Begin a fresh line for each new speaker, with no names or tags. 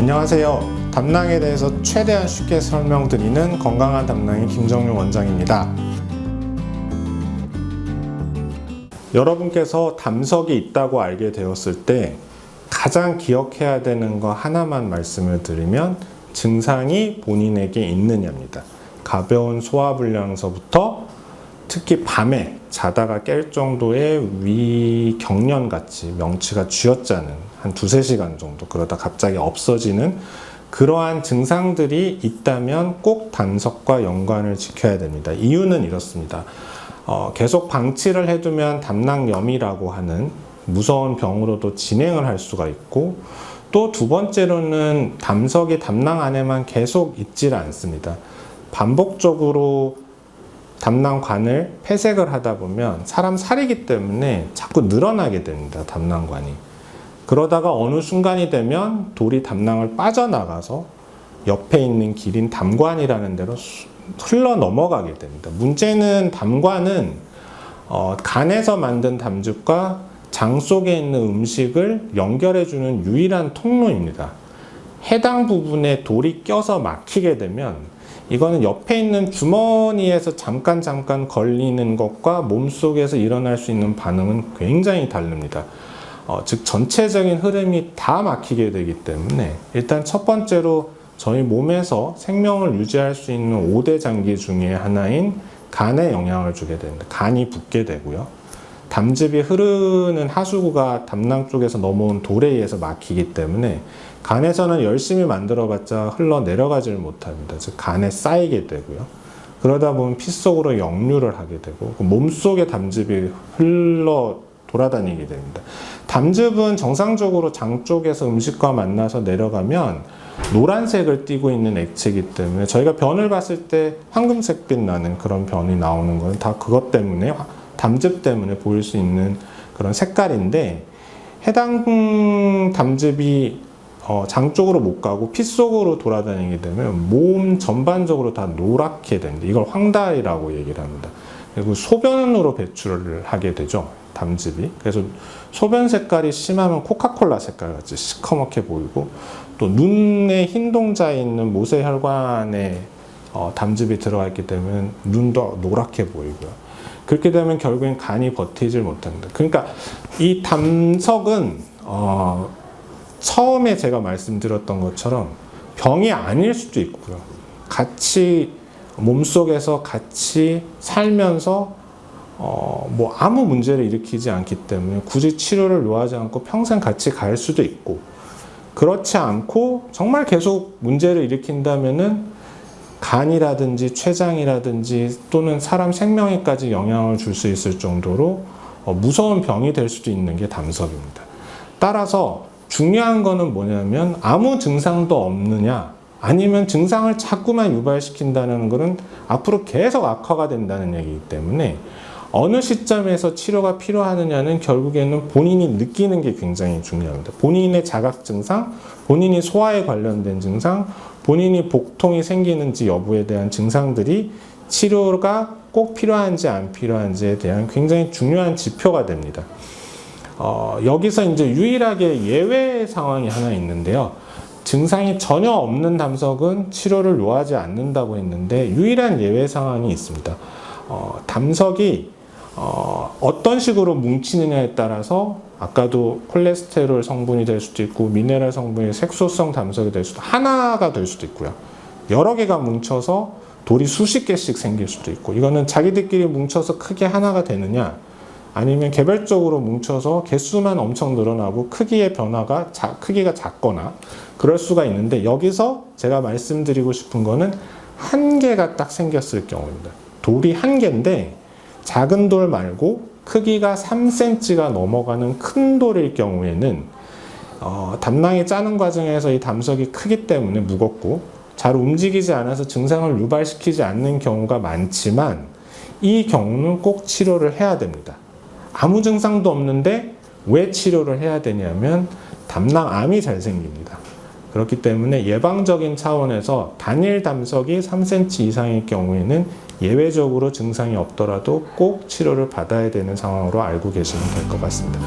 안녕하세요. 담낭에 대해서 최대한 쉽게 설명드리는 건강한 담낭의 김정윤 원장입니다. 여러분께서 담석이 있다고 알게 되었을 때 가장 기억해야 되는 거 하나만 말씀을 드리면 증상이 본인에게 있느냐입니다. 가벼운 소화불량서부터 특히 밤에 자다가 깰 정도의 위 경련 같이 명치가 쥐어짜는 한 두세 시간 정도 그러다 갑자기 없어지는 그러한 증상들이 있다면 꼭 담석과 연관을 지켜야 됩니다. 이유는 이렇습니다. 어, 계속 방치를 해두면 담낭염이라고 하는 무서운 병으로도 진행을 할 수가 있고 또 두 번째로는 담석이 담낭 안에만 계속 있질 않습니다. 반복적으로 담낭관을 폐색을 하다 보면 사람 살이기 때문에 자꾸 늘어나게 됩니다. 담낭관이. 그러다가 어느 순간이 되면 돌이 담낭을 빠져나가서 옆에 있는 길인 담관이라는 데로 수- 흘러 넘어가게 됩니다. 문제는 담관은 어, 간에서 만든 담즙과 장 속에 있는 음식을 연결해주는 유일한 통로입니다. 해당 부분에 돌이 껴서 막히게 되면 이거는 옆에 있는 주머니에서 잠깐 잠깐 걸리는 것과 몸속에서 일어날 수 있는 반응은 굉장히 다릅니다. 어, 즉 전체적인 흐름이 다 막히게 되기 때문에 일단 첫 번째로 저희 몸에서 생명을 유지할 수 있는 5대 장기 중에 하나인 간에 영향을 주게 됩니다. 간이 붓게 되고요. 담즙이 흐르는 하수구가 담낭 쪽에서 넘어온 돌에 의해서 막히기 때문에 간에서는 열심히 만들어봤자 흘러 내려가지를 못합니다. 즉 간에 쌓이게 되고요. 그러다 보면 피 속으로 역류를 하게 되고 그몸 속에 담즙이 흘러 돌아다니게 됩니다. 담즙은 정상적으로 장 쪽에서 음식과 만나서 내려가면 노란색을 띠고 있는 액체이기 때문에 저희가 변을 봤을 때 황금색 빛 나는 그런 변이 나오는 건 다 그것 때문에 화- 담즙 때문에 보일 수 있는 그런 색깔인데 해당 담즙이 어, 장 쪽으로 못 가고 피 속으로 돌아다니게 되면 몸 전반적으로 다 노랗게 됩니다. 이걸 황달이라고 얘기를 합니다. 그리고 소변으로 배출을 하게 되죠. 담즙이. 그래서 소변 색깔이 심하면 코카콜라 색깔 같이 시커멓게 보이고 또 눈에 흰 동자에 있는 모세혈관에 어, 담즙이 들어가 있기 때문에 눈도 노랗게 보이고요. 그렇게 되면 결국엔 간이 버티질 못합니다. 그러니까 이 담석은 어, 처음에 제가 말씀드렸던 것처럼 병이 아닐 수도 있고요. 같이 몸속에서 같이 살면서 어, 뭐 아무 문제를 일으키지 않기 때문에 굳이 치료를 요하지 않고 평생 같이 갈 수도 있고 그렇지 않고 정말 계속 문제를 일으킨다면은 간이라든지 췌장이라든지 또는 사람 생명에까지 영향을 줄 수 있을 정도로 어, 무서운 병이 될 수도 있는 게 담석입니다. 따라서 중요한 거는 뭐냐면 아무 증상도 없느냐 아니면 증상을 자꾸만 유발시킨다는 것은 앞으로 계속 악화가 된다는 얘기이기 때문에 어느 시점에서 치료가 필요하느냐는 결국에는 본인이 느끼는 게 굉장히 중요합니다. 본인의 자각 증상, 본인이 소화에 관련된 증상, 본인이 복통이 생기는지 여부에 대한 증상들이 치료가 꼭 필요한지 안 필요한지에 대한 굉장히 중요한 지표가 됩니다. 어, 여기서 이제 유일하게 예외 상황이 하나 있는데요. 증상이 전혀 없는 담석은 치료를 요하지 않는다고 했는데 유일한 예외 상황이 있습니다. 어, 담석이 어, 어떤 식으로 뭉치느냐에 따라서 아까도 콜레스테롤 성분이 될 수도 있고 미네랄 성분이 색소성 담석이 될 수도 하나가 될 수도 있고요. 여러 개가 뭉쳐서 돌이 수십 개씩 생길 수도 있고 이거는 자기들끼리 뭉쳐서 크게 하나가 되느냐 아니면 개별적으로 뭉쳐서 개수만 엄청 늘어나고 크기의 변화가 자, 크기가 작거나 그럴 수가 있는데 여기서 제가 말씀드리고 싶은 거는 한 개가 딱 생겼을 경우입니다. 돌이 한 개인데 작은 돌 말고 크기가 3cm가 넘어가는 큰 돌일 경우에는 어, 담낭이 짜는 과정에서 이 담석이 크기 때문에 무겁고 잘 움직이지 않아서 증상을 유발시키지 않는 경우가 많지만 이 경우는 꼭 치료를 해야 됩니다. 아무 증상도 없는데 왜 치료를 해야 되냐면 담낭암이 잘 생깁니다. 그렇기 때문에 예방적인 차원에서 단일 담석이 3cm 이상일 경우에는 예외적으로 증상이 없더라도 꼭 치료를 받아야 되는 상황으로 알고 계시면 될 것 같습니다.